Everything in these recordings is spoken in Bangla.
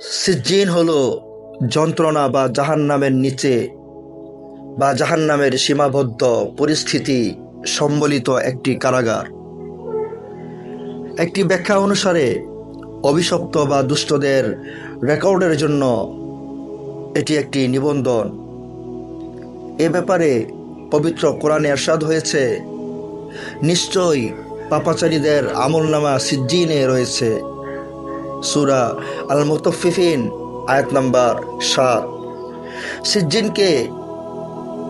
সিজ্জিন হলো যন্ত্রণা বা জাহান্নামের নিচে বা জাহান্নামের সীমাবদ্ধ পরিস্থিতি সম্বলিত একটি কারাগার। একটি ব্যাখ্যা অনুসারে অভিশপ্ত বা দুষ্টদের রেকর্ডের জন্য এটি একটি নিবন্ধন। এ ব্যাপারে পবিত্র কোরআনে এরশাদ হয়েছে, নিশ্চয়ই পাপাচারীদের আমলনামা সিজ্জিনে রয়েছে। সুরা আল মুতফিফিন আয়াত নাম্বার সাত। সিজ্জিনকে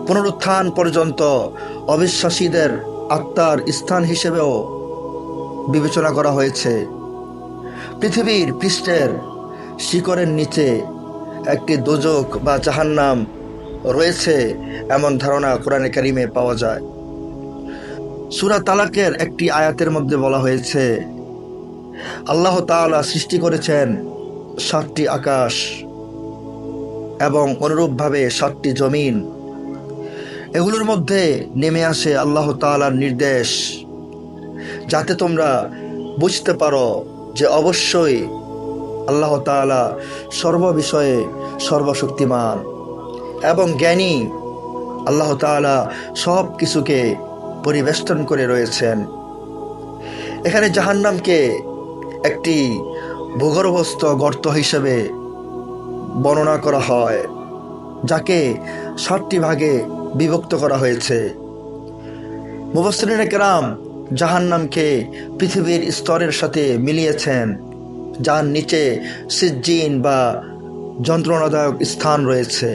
পুনরুত্থান পর্যন্ত অবিশ্বাসীদের আত্মার স্থান হিসেবেও বিবেচনা করা হয়েছে। পৃথিবীর পৃষ্ঠের শিকরের নিচে একটি দোজক বা জাহান্নাম রয়েছে এমন ধারণা কোরআনে কারিমে পাওয়া যায়। সুরা তালাকের একটি আয়াতের মধ্যে বলা হয়েছে আল্লাহ তাআলা সৃষ্টি করেছেন সাতটি আকাশ এবং অনুরূপভাবে সাতটি জমিন। এগুলোর মধ্যে নেমে আসে আল্লাহ তাআলার নির্দেশ। যাতে তোমরা বুঝতে পারো যে অবশ্যই আল্লাহ তাআলা সর্ববিষয়ে সর্বশক্তিমান এবং জ্ঞানী। আল্লাহ তাআলা সব কিছুকে পরিবেষ্টন করে রয়েছেন। এখানে জাহান্নামকে একটি ভূগর্ভস্থ গর্ত হিসেবে বর্ণনা করা হয়, যাকে সাতটি ভাগে বিভক্ত করা হয়েছে। মুবসরিন কেরাম জাহান্নামকে পৃথিবীর স্তরের সাথে মিলিয়েছেন, যার নিচে সিজ্জিন বা যন্ত্রণাদায়ক স্থান রয়েছে।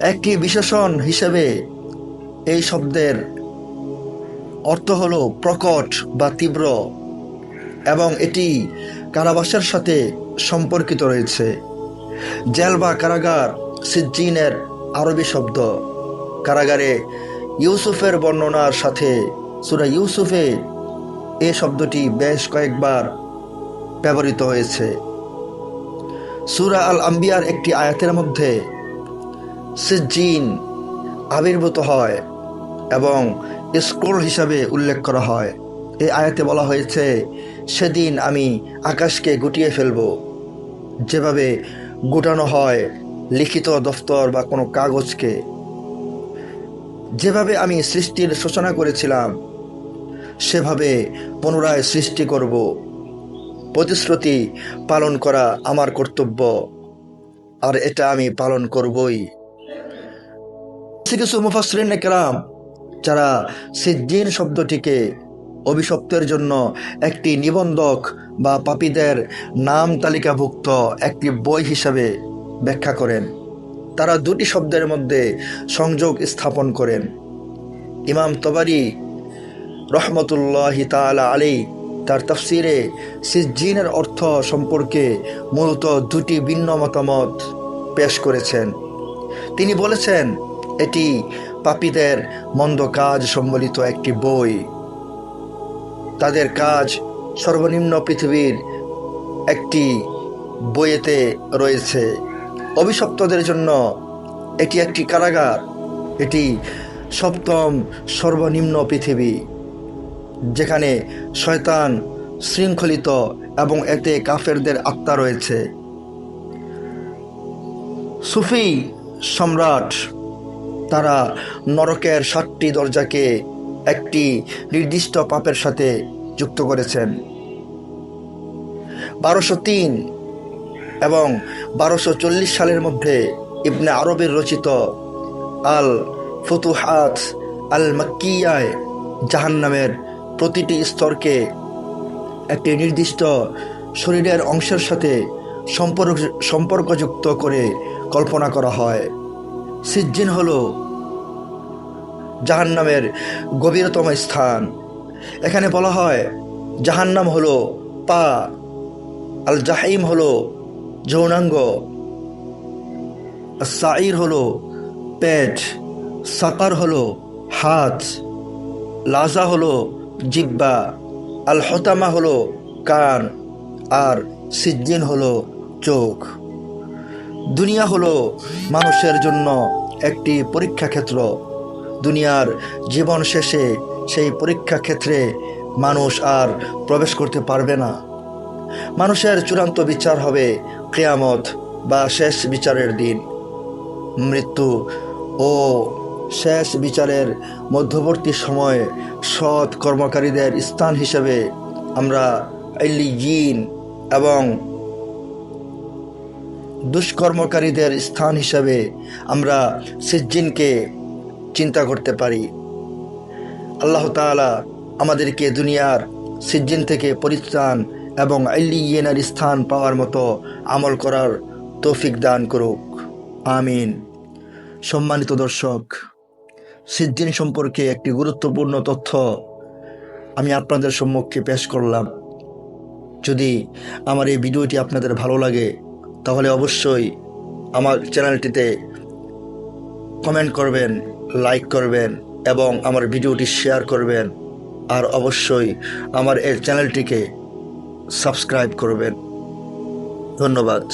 একটি বিশেষণ হিসেবে এই শব্দের অর্থ হল প্রকট বা তীব্র। এবং এটি কারাবাসের সাথে সম্পর্কিত রয়েছে। জেল বা কারাগার সিজ্জিনের আরবি শব্দ। কারাগারে ইউসুফের বর্ণনার সাথে সুরা ইউসুফে এ শব্দটি বেশ কয়েকবার ব্যবহৃত হয়েছে। সুরা আল আম্বিয়ার একটি আয়াতের মধ্যে সিজ্জিন আবির্ভূত হয় এবং স্ক্রোল হিসাবে উল্লেখ করা হয়। এই আয়াতে বলা হয়েছে সেদিন আমি আকাশকে গুটিয়ে ফেলব। যেভাবে গুটানো হয় লিখিত দফতর বা কোনো কাগজকে। যেভাবে আমি সৃষ্টির সূচনা করেছিলাম, সেভাবে পুনরায় সৃষ্টি করব। প্রতিশ্রুতি পালন করা আমার কর্তব্য, আর এটা আমি পালন করবই। কিছু কিছু মুফাসরিন কেরাম, যারা সিজ্জিন শব্দটিকে অভিশপ্তের জন্য একটি নিবন্ধক বা পাপীদের নাম তালিকাভুক্ত একটি বই হিসাবে ব্যাখ্যা করেন। তারা দুটি শব্দের মধ্যে সংযোগ স্থাপন করেন। ইমাম তবারি রহমতুল্লাহ তালা আলী তার তফসিরে সিজ্জিনের অর্থ সম্পর্কে মূলত দুটি ভিন্ন মতামত পেশ করেছেন। তিনি বলেছেন, এটি পাপীদের মন্দ কাজ সম্বলিত একটি বই। তাদের কাজ সর্বনিম্ন পৃথিবীর একটি বইয়েতে রয়েছে। অভিশপ্তদের জন্য এটি একটি কারাগার। এটি সপ্তম সর্বনিম্ন পৃথিবী, যেখানে শয়তান শৃঙ্খলিত এবং এতে কাফেরদের আত্মা রয়েছে। সুফি সম্রাট, তারা নরকের সাতটি দরজাকে একটি নির্দিষ্ট পাপের সাথে যুক্ত করেছেন। বারোশো তিন এবং বারোশো চল্লিশ সালের মধ্যে ইবনে আরবের রচিত আল ফুতুহাত আল মাক্কিয়ায় জাহান্নামের প্রতিটি স্তরকে একটি নির্দিষ্ট শরীরের অংশের সাথে সম্পর্ক সম্পর্কযুক্ত করে কল্পনা করা হয়। সিজ্জিন হল জাহান্নামের গভীরতম স্থান। এখানে বলা হয়, জাহান্নাম হলো পা আল জাহিম হলো যৌনাঙ্গ সাইর হলো পেট, সাকার হলো হাত, লাজা হলো জিব্বা আল হতামা হলো কান, আর সিজ্জিন হলো চোখ। দুনিয়া হলো মানুষের জন্য একটি পরীক্ষা ক্ষেত্র দুনিয়ার জীবন শেষে সেই পরীক্ষা ক্ষেত্রে মানুষ আর প্রবেশ করতে পারবে না। মানুষের চূড়ান্ত বিচার হবে কেয়ামত বা শেষ বিচারের দিন। মৃত্যু ও শেষ বিচারের মধ্যবর্তী সময়ে সৎ কর্মকারীদের স্থান হিসেবে আমরা জিন এবং দুষ্কর্মকারীদের স্থান হিসাবে আমরা সিজ্জিনকে চিন্তা করতে পারি। আল্লাহ তাআলা আমাদেরকে দুনিয়ার সিজ্জিন থেকে পরিত্রাণ এবং আল্লিয়েনার স্থান পাওয়ার মতো আমল করার তৌফিক দান করুক। আমিন। সম্মানিত দর্শক, সিজ্জিন সম্পর্কে একটি গুরুত্বপূর্ণ তথ্য আমি আপনাদের সম্মুখে পেশ করলাম। যদি আমার এই ভিডিওটি আপনাদের ভালো লাগে, তাহলে অবশ্যই আমার চ্যানেলটিতে কমেন্ট করবেন। লাইক করবেন এবং আমার ভিডিওটি শেয়ার করবেন। আর অবশ্যই আমার এই চ্যানেলটিকে সাবস্ক্রাইব করবেন। ধন্যবাদ।